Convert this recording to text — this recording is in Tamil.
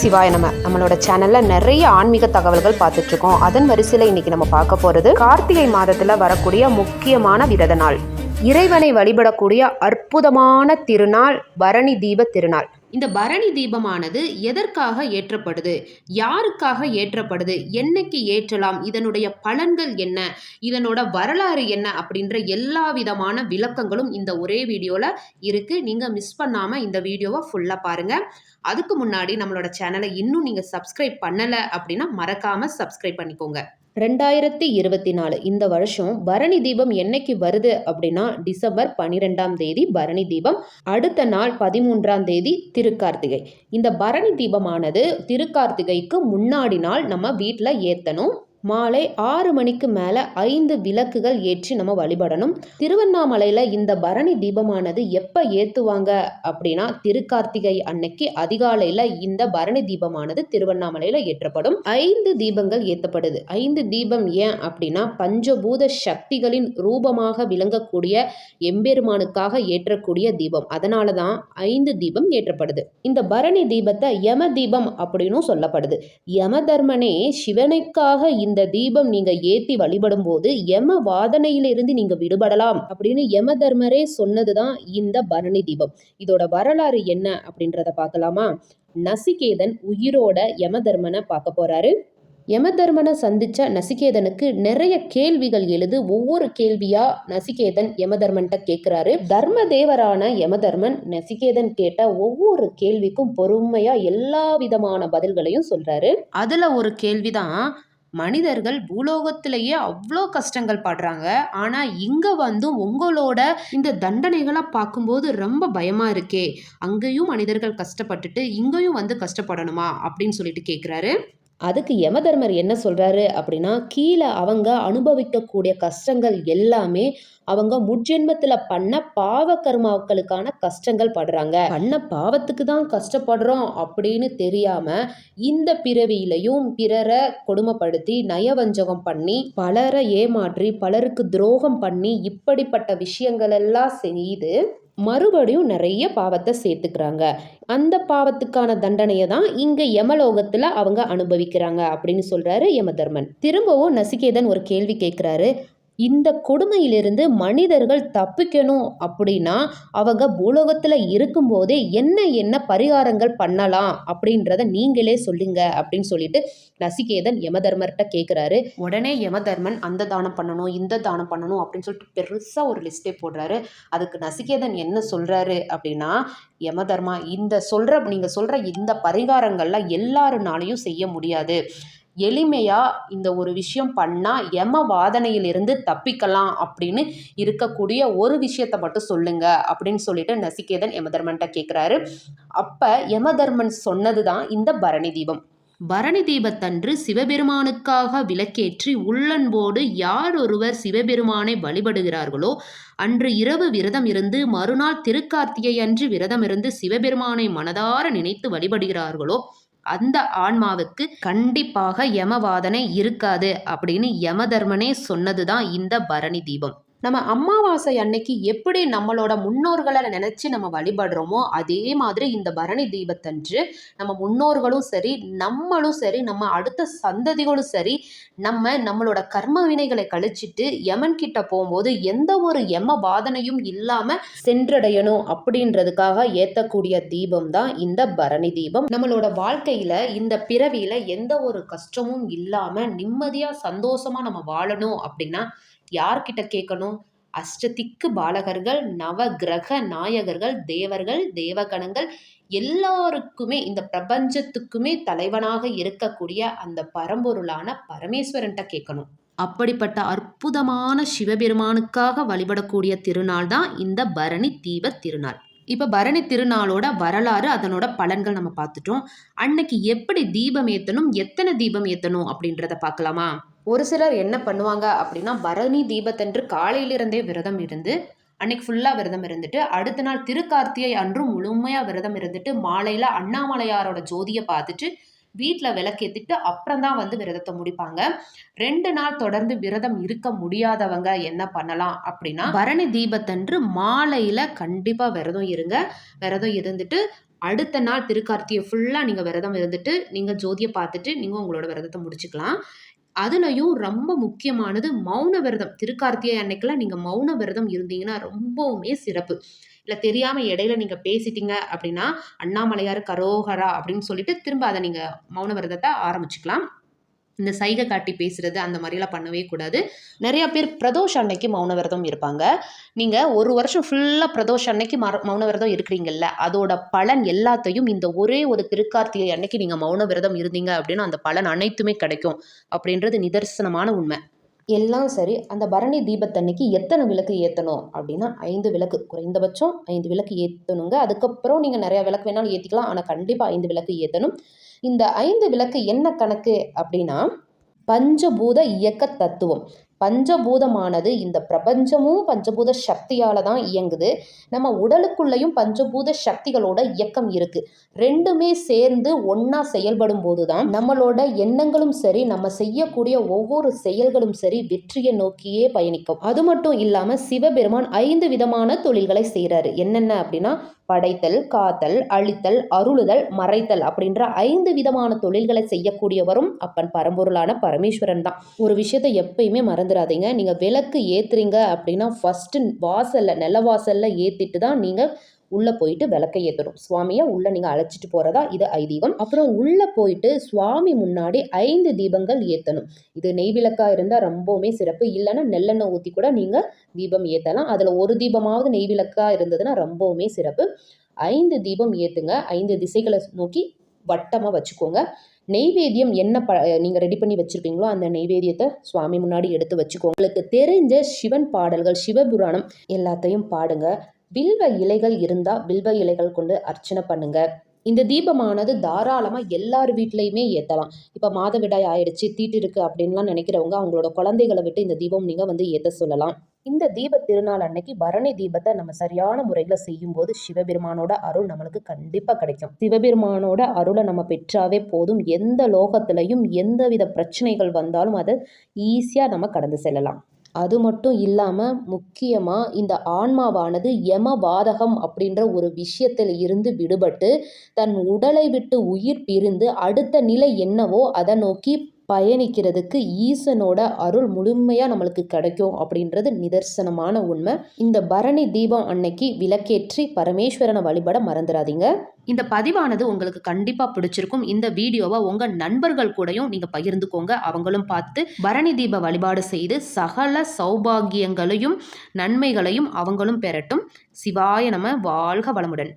சிவாய நம்ம நம்மளோட சேனல்ல நிறைய ஆன்மீக தகவல்கள் பார்த்துட்டு இருக்கோம் அதன் வரிசையில் இன்னைக்கு நம்ம பார்க்க போறது கார்த்திகை மாதத்துல வரக்கூடிய முக்கியமான விரத நாள் இறைவனை வழிபடக்கூடிய அற்புதமான திருநாள் பரணி தீப திருநாள். இந்த பரணி தீபமானது எதற்காக ஏற்றப்படுது? யாருக்காக ஏற்றப்படுது? என்னைக்கு ஏற்றலாம்? இதனுடைய பலன்கள் என்ன? இதனோட வரலாறு என்ன? அப்படின்ற எல்லா விதமான விளக்கங்களும் இந்த ஒரே வீடியோவில் இருக்குது நீங்கள் மிஸ் பண்ணாமல் இந்த வீடியோவை ஃபுல்லாக பாருங்கள் அதுக்கு முன்னாடி நம்மளோட சேனலை இன்னும் நீங்கள் சப்ஸ்கிரைப் பண்ணலை அப்படின்னா மறக்காமல் சப்ஸ்கிரைப் பண்ணிக்கோங்க. ரெண்டாயிரத்தி இருபத்தி நாலு இந்த வருஷம் பரணி தீபம் என்னைக்கு வருது அப்படின்னா டிசம்பர் பன்னிரெண்டாம் தேதி பரணி தீபம் அடுத்த நாள் பதிமூன்றாம் தேதி திருக்கார்த்திகை. இந்த பரணி தீபமானது திருக்கார்த்திகைக்கு முன்னாடி நாள் நம்ம வீட்டில் ஏற்றணும் மாலை ஆறு மணிக்கு மேலே ஐந்து விளக்குகள் ஏற்றி நம்ம வழிபடணும். திருவண்ணாமலையில் இந்த பரணி தீபமானது எப்போ ஏற்றுவாங்க அப்படின்னா திருக்கார்த்திகை அன்னைக்கு அதிகாலையில் இந்த பரணி தீபமானது திருவண்ணாமலையில் ஏற்றப்படும். ஐந்து தீபங்கள் ஏற்றப்படுது ஐந்து தீபம் ஏன் அப்படின்னா பஞ்சபூத சக்திகளின் ரூபமாக விளங்கக்கூடிய எம்பெருமானுக்காக ஏற்றக்கூடிய தீபம். அதனால தான் ஐந்து தீபம் ஏற்றப்படுது. இந்த பரணி தீபத்தை யம தீபம் அப்படின்னும் சொல்லப்படுது. யம தர்மனே சிவனுக்காக இந்த தீபம் நீங்க ஏத்தி வழிபடும் போது யம வாதனையிலிருந்து நீங்க விடுபடலாம் அப்படின்னு யம தர்மரே சொன்னதுதான் இந்த பரணி தீபம். இதோட வரலாறு என்ன அப்படின்றத பார்க்கலாமா? நசிகேதன் உயிரோட யம தர்மனை பார்க்க போறாரு. யமதர்மனை சந்திச்ச நசிகேதனுக்கு நிறைய கேள்விகள் எழுது. ஒவ்வொரு கேள்வியா நசிகேதன் யமதர்மன்ட்ட கேட்கிறாரு தர்ம தேவரான யமதர்மன் நசிகேதன் கேட்ட ஒவ்வொரு கேள்விக்கும் பொறுமையா எல்லா விதமான பதில்களையும் சொல்றாரு. அதுல ஒரு கேள்விதான் மனிதர்கள் பூலோகத்திலேயே அவ்வளோ கஷ்டங்கள் படுறாங்க. ஆனால் இங்கே வந்து உங்களோட இந்த தண்டனைகளை பார்க்கும்போது ரொம்ப பயமாக இருக்கே. அங்கேயும் மனிதர்கள் கஷ்டப்பட்டுட்டு இங்கேயும் வந்து கஷ்டப்படணுமா? அப்படின்னு சொல்லிட்டு கேட்குறாரு அதுக்கு யமதர்மர் என்ன சொல்கிறாரு அப்படின்னா கீழே அவங்க அனுபவிக்கக்கூடிய கஷ்டங்கள் எல்லாமே அவங்க முட்ஜென்மத்தில் பண்ண பாவ கர்மாக்களுக்கான கஷ்டங்கள் படுறாங்க. பண்ண பாவத்துக்கு தான் கஷ்டப்படுறோம் அப்படின்னு தெரியாமல் இந்த பிறவியிலையும் பிறரை கொடுமைப்படுத்தி நயவஞ்சகம் பண்ணி பலரை ஏமாற்றி பலருக்கு துரோகம் பண்ணி இப்படிப்பட்ட விஷயங்களெல்லாம் செய்து மறுபடியும் நிறைய பாவத்தை சேர்த்துக்கிறாங்க. அந்த பாவத்துக்கான தண்டனையை தான் இங்க யமலோகத்துல அவங்க அனுபவிக்கிறாங்க அப்படின்னு சொல்றாரு யமதர்மன். திரும்பவும் நசிகேதன் ஒரு கேள்வி கேட்கிறாரு. இந்த கொடுமையிலிருந்து மனிதர்கள் தப்பிக்கணும் அப்படின்னா அவங்க பூலோகத்தில் இருக்கும்போதே என்ன என்ன பரிகாரங்கள் பண்ணலாம் அப்படின்றத நீங்களே சொல்லுங்க அப்படின்னு சொல்லிட்டு நசிகேதன் யமதர்மர்கிட்ட கேட்குறாரு உடனே யமதர்மன் அந்த தானம் பண்ணணும் இந்த தானம் பண்ணணும் அப்படின்னு சொல்லிட்டு பெருசாக ஒரு லிஸ்ட்டே போடுறாரு. அதுக்கு நசிகேதன் என்ன சொல்கிறாரு அப்படின்னா யமதர்மா இந்த சொல்கிற நீங்கள் சொல்கிற இந்த பரிகாரங்கள்லாம் எல்லாருனாலையும் செய்ய முடியாது. எளிமையாக இந்த ஒரு விஷயம் பண்ணால் எம வாதனையிலிருந்து தப்பிக்கலாம் அப்படின்னு இருக்கக்கூடிய ஒரு விஷயத்தை மட்டும் சொல்லுங்க அப்படின்னு சொல்லிட்டு நசிகேதன் யமதர்மன்ட்ட கேட்குறாரு அப்போ யமதர்மன் சொன்னது தான் இந்த பரணி தீபம். பரணி தீபத்தன்று சிவபெருமானுக்காக விளக்கேற்றி உள்ளன்போடு யார் ஒருவர் சிவபெருமானை வழிபடுகிறார்களோ அன்று இரவு விரதம் இருந்து மறுநாள் திருக்கார்த்திகை அன்று விரதம் இருந்து சிவபெருமானை மனதார நினைத்து வழிபடுகிறார்களோ அந்த ஆன்மாவுக்கு கண்டிப்பாக யமவாதனை இருக்காது அப்படின்னு யமதர்மனே சொன்னதுதான் இந்த பரணி தீபம். நம்ம அமாவாசை அன்னைக்கு எப்படி நம்மளோட முன்னோர்களை நினச்சி நம்ம வழிபடுறோமோ அதே மாதிரி இந்த பரணி தீபத்தன்று நம்ம முன்னோர்களும் சரி நம்மளும் சரி நம்ம அடுத்த சந்ததிகளும் சரி நம்ம நம்மளோட கர்ம வினைகளை கழிச்சிட்டு யமன் கிட்ட போகும்போது எந்த ஒரு யம வாதனையும் இல்லாமல் சென்றடையணும் அப்படின்றதுக்காக ஏற்றக்கூடிய தீபம் தான் இந்த பரணி தீபம். நம்மளோட வாழ்க்கையில் இந்த பிறவியில் எந்த ஒரு கஷ்டமும் இல்லாமல் நிம்மதியாக சந்தோஷமாக நம்ம வாழணும் அப்படின்னா யார்கிட்ட கேட்கணும்? அஷ்டதிக்கு பாலகர்கள் நவ கிரக நாயகர்கள் தேவர்கள் தேவகணங்கள் எல்லாருக்குமே இந்த பிரபஞ்சத்துக்குமே தலைவனாக இருக்கக்கூடிய அந்த பரம்பொருளான பரமேஸ்வரன்ட்ட கேட்கணும். அப்படிப்பட்ட அற்புதமான சிவபெருமானுக்காக வழிபடக்கூடிய திருநாள் தான் இந்த பரணி தீப திருநாள். இப்போ பரணி திருநாளோட வரலாறு அதனோட பலன்கள் நம்ம பார்த்துட்டோம். அன்னைக்கு எப்படி தீபம் ஏற்றணும் எத்தனை தீபம் ஏற்றணும் அப்படின்றத பார்க்கலாமா? ஒரு சிலர் என்ன பண்ணுவாங்க அப்படின்னா பரணி தீபத்தன்று காலையிலிருந்தே விரதம் இருந்து அன்னைக்கு ஃபுல்லாக விரதம் இருந்துட்டு அடுத்த நாள் திருக்கார்த்திகை அன்றும் முழுமையாக விரதம் இருந்துட்டு மாலையில் அண்ணாமலையாரோட ஜோதியை பார்த்துட்டு வீட்டில் விளக்கேற்றிட்டு அப்புறம் தான் வந்து விரதத்தை முடிப்பாங்க. ரெண்டு நாள் தொடர்ந்து விரதம் இருக்க முடியாதவங்க என்ன பண்ணலாம் அப்படின்னா பரணி தீபத்தன்று மாலையில் கண்டிப்பாக விரதம் இருங்க. விரதம் இருந்துட்டு அடுத்த நாள் திருக்கார்த்தியை ஃபுல்லாக நீங்கள் விரதம் இருந்துட்டு நீங்கள் ஜோதியை பார்த்துட்டு நீங்கள் உங்களோட விரதத்தை முடிச்சுக்கலாம். அதுலயும் ரொம்ப முக்கியமானது மௌன விரதம். திருக்கார்த்திகை அன்னைக்கெல்லாம் நீங்கள் மௌன விரதம் இருந்தீங்கன்னா ரொம்பவுமே சிறப்பு. இல்லை தெரியாமல் இடையில நீங்கள் பேசிட்டீங்க அப்படின்னா அண்ணாமலையார் கரோகரா அப்படின்னு சொல்லிட்டு திரும்ப அதை நீங்கள் மௌன விரதத்தை ஆரம்பிச்சுக்கலாம். இந்த சைகை காட்டி பேசுறது அந்த மாதிரிலாம் பண்ணவே கூடாது. நிறைய பேர் பிரதோஷ அன்னைக்கு மௌன விரதம் இருப்பாங்க. நீங்கள் ஒரு வருஷம் ஃபுல்லாக பிரதோஷ அன்னைக்கு மௌன விரதம் இருக்கிறீங்கல்ல அதோட பலன் எல்லாத்தையும் இந்த ஒரே ஒரு திருக்கார்த்திகை அன்னைக்கு நீங்கள் மௌன விரதம் இருந்தீங்க அப்படின்னா அந்த பலன் அனைத்துமே கிடைக்கும் அப்படின்றது நிதர்சனமான உண்மை. எல்லாம் சரி அந்த பரணி தீபத்தன்னைக்கு எத்தனை விளக்கு ஏற்றணும் அப்படின்னா ஐந்து விளக்கு. குறைந்தபட்சம் ஐந்து விளக்கு ஏற்றணுங்க அதுக்கப்புறம் நீங்கள் நிறையா விளக்கு வேணாலும் ஏற்றிக்கலாம் ஆனால் கண்டிப்பாக ஐந்து விளக்கு ஏற்றணும் இந்த ஐந்து விளக்கு என்ன கணக்கு அப்படின்னா பஞ்சபூத இயக்க தத்துவம். பஞ்சபூதமானது இந்த பிரபஞ்சமும் பஞ்சபூத சக்தியால தான் இயங்குது. நம்ம உடலுக்குள்ளேயும் பஞ்சபூத சக்திகளோட இயக்கம் இருக்கு. ரெண்டுமே சேர்ந்து ஒன்றா செயல்படும் போது தான் நம்மளோட எண்ணங்களும் சரி நம்ம செய்யக்கூடிய ஒவ்வொரு செயல்களும் சரி வெற்றியை நோக்கியே பயணிக்கும். அது மட்டும் இல்லாமல் சிவபெருமான் ஐந்து விதமான தொழில்களை செய்கிறாரு என்னென்ன அப்படின்னா படைத்தல் காத்தல் அழித்தல் அருளுதல் மறைத்தல் அப்படின்ற ஐந்து விதமான தொழில்களை செய்யக்கூடியவரும் அப்பன் பரம்பொருளான பரமேஸ்வரன் தான். ஒரு விஷயத்தை எப்பயுமே மறந்துடாதீங்க. நீங்கள் விளக்கு ஏற்றுறீங்க அப்படின்னா ஃபஸ்ட்டு வாசலில் நில வாசலில் ஏற்றிட்டு தான் நீங்கள் உள்ளே போயிட்டு விளக்கை ஏற்றணும் சுவாமியை உள்ளே நீங்கள் அழைச்சிட்டு போகிறதா இது ஐதீகம். அப்புறம் உள்ளே போயிட்டு சுவாமி முன்னாடி ஐந்து தீபங்கள் ஏற்றணும் இது நெய் விளக்காக இருந்தால் ரொம்பவுமே சிறப்பு. இல்லைன்னா நெல்லெண்ணெய் ஊற்றி கூட நீங்கள் தீபம் ஏற்றலாம் அதில் ஒரு தீபமாவது நெய் விளக்காக இருந்ததுன்னா ரொம்பவுமே சிறப்பு. ஐந்து தீபம் ஏற்றுங்க ஐந்து திசைகளை நோக்கி வட்டமாக வச்சுக்கோங்க. நெய்வேத்தியம் என்ன ப நீங்கள் ரெடி பண்ணி வச்சுருப்பீங்களோ அந்த நெய்வேத்தியத்தை சுவாமி முன்னாடி எடுத்து வச்சுக்கோங்க. உங்களுக்கு தெரிஞ்ச சிவன் பாடல்கள் சிவபுராணம் எல்லாத்தையும் பாடுங்க. வில்வ இலைகள் இருந்தால் வில்வ இலைகள் கொண்டு அர்ச்சனை பண்ணுங்க. இந்த தீபமானது தாராளமாக எல்லார் வீட்லேயுமே ஏற்றலாம் இப்போ மாதவிடாய் ஆயிடுச்சு தீட்டு இருக்குது அப்படின்லாம் நினைக்கிறவங்க அவங்களோட குழந்தைகளை விட்டு இந்த தீபம் நீங்கள் வந்து ஏற்ற சொல்லலாம். இந்த தீப திருநாள் அன்னைக்கு பரணி தீபத்தை நம்ம சரியான முறையில் செய்யும்போது சிவபெருமானோட அருள் நம்மளுக்கு கண்டிப்பாக கிடைக்கும். சிவபெருமானோட அருளை நம்ம பெற்றாவே போதும். எந்த லோகத்திலையும் எந்தவித பிரச்சனைகள் வந்தாலும் அதை ஈஸியாக நம்ம கடந்து செல்லலாம். அது மட்டும் இல்லாமல் முக்கியமாக இந்த ஆன்மாவானது யம வாதகம் அப்படின்ற ஒரு விஷயத்தில் இருந்து விடுபட்டு தன் உடலை விட்டு உயிர் பிரிந்து அடுத்த நிலை என்னவோ அதை நோக்கி பயணிக்கிறதுக்கு ஈசனோட அருள் முழுமையாக நம்மளுக்கு கிடைக்கும் அப்படின்றது நிதர்சனமான உண்மை. இந்த பரணி தீபம் அன்னைக்கு விளக்கேற்றி பரமேஸ்வரனை வழிபட மறந்துடாதீங்க இந்த பதிவானது உங்களுக்கு கண்டிப்பாக பிடிச்சிருக்கும். இந்த வீடியோவை உங்கள் நண்பர்கள் கூடயும் நீங்கள் பகிர்ந்துக்கோங்க. அவங்களும் பார்த்து பரணி தீப வழிபாடு செய்து சகல சௌபாகியங்களையும் நன்மைகளையும் அவங்களும் பெறட்டும். சிவாய நம வாழ்க வளமுடன்.